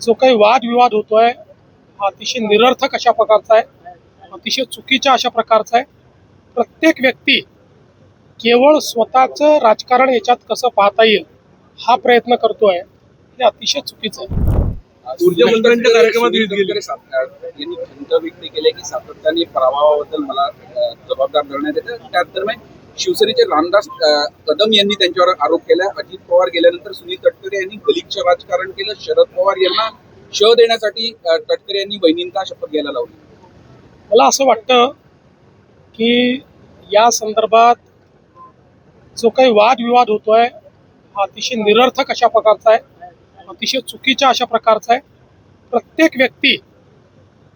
जो काही वादविवाद होतोय हा अतिशय निरर्थक अशा प्रकारचा आहे. अतिशय चुकीच्या अशा प्रकारचा आहे. प्रत्येक व्यक्ती केवळ स्वतःचं राजकारण याच्यात कसं पाहता येईल हा प्रयत्न करतोय हे अतिशय चुकीचं आहे. ऊर्जा मंत्र्यांच्या कार्यक्रमात यांनी खंत व्यक्त केली की सातत्याने प्रभावाबद्दल मला जबाबदार धरण्यात येतं. त्याच दरम्यान शिवसेनेचे रामदास कदम यांनी त्यांच्यावर आरोप केला. अजित पवार गेल्यानंतर सुनील तटकरे यांनी गलिच्छ राजकारण केलं. शरद पवार यांना श देण्यासाठी तटकरे यांनी बहिणींचा शपथ घ्यायला लावली. मला असं वाटतं की या संदर्भात जो काही वादविवाद होतोय हा अतिशय निरर्थक अशा प्रकारचा आहे. अतिशय चुकीच्या अशा प्रकारचा आहे. प्रत्येक व्यक्ती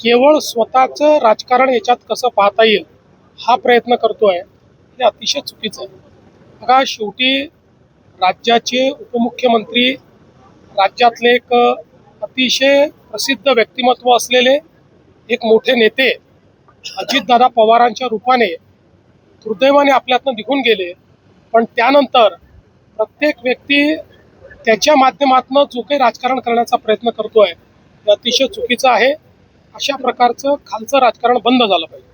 केवळ स्वतःचं राजकारण याच्यात कसं पाहता येईल हा प्रयत्न करतोय. हे अतिशय चुकीचं आहे. बघा शेवटी राज्याचे उपमुख्यमंत्री राज्यातले एक अतिशय प्रसिद्ध व्यक्तिमत्व असलेले एक मोठे नेते अजितदादा पवारांच्या रूपाने दुर्दैवाने आपल्यातनं निघून गेले. पण त्यानंतर प्रत्येक व्यक्ती त्याच्या माध्यमातून जो काही राजकारण करण्याचा प्रयत्न करतो आहे ते अतिशय चुकीचं आहे. अशा प्रकारचं खालचं राजकारण बंद झालं पाहिजे.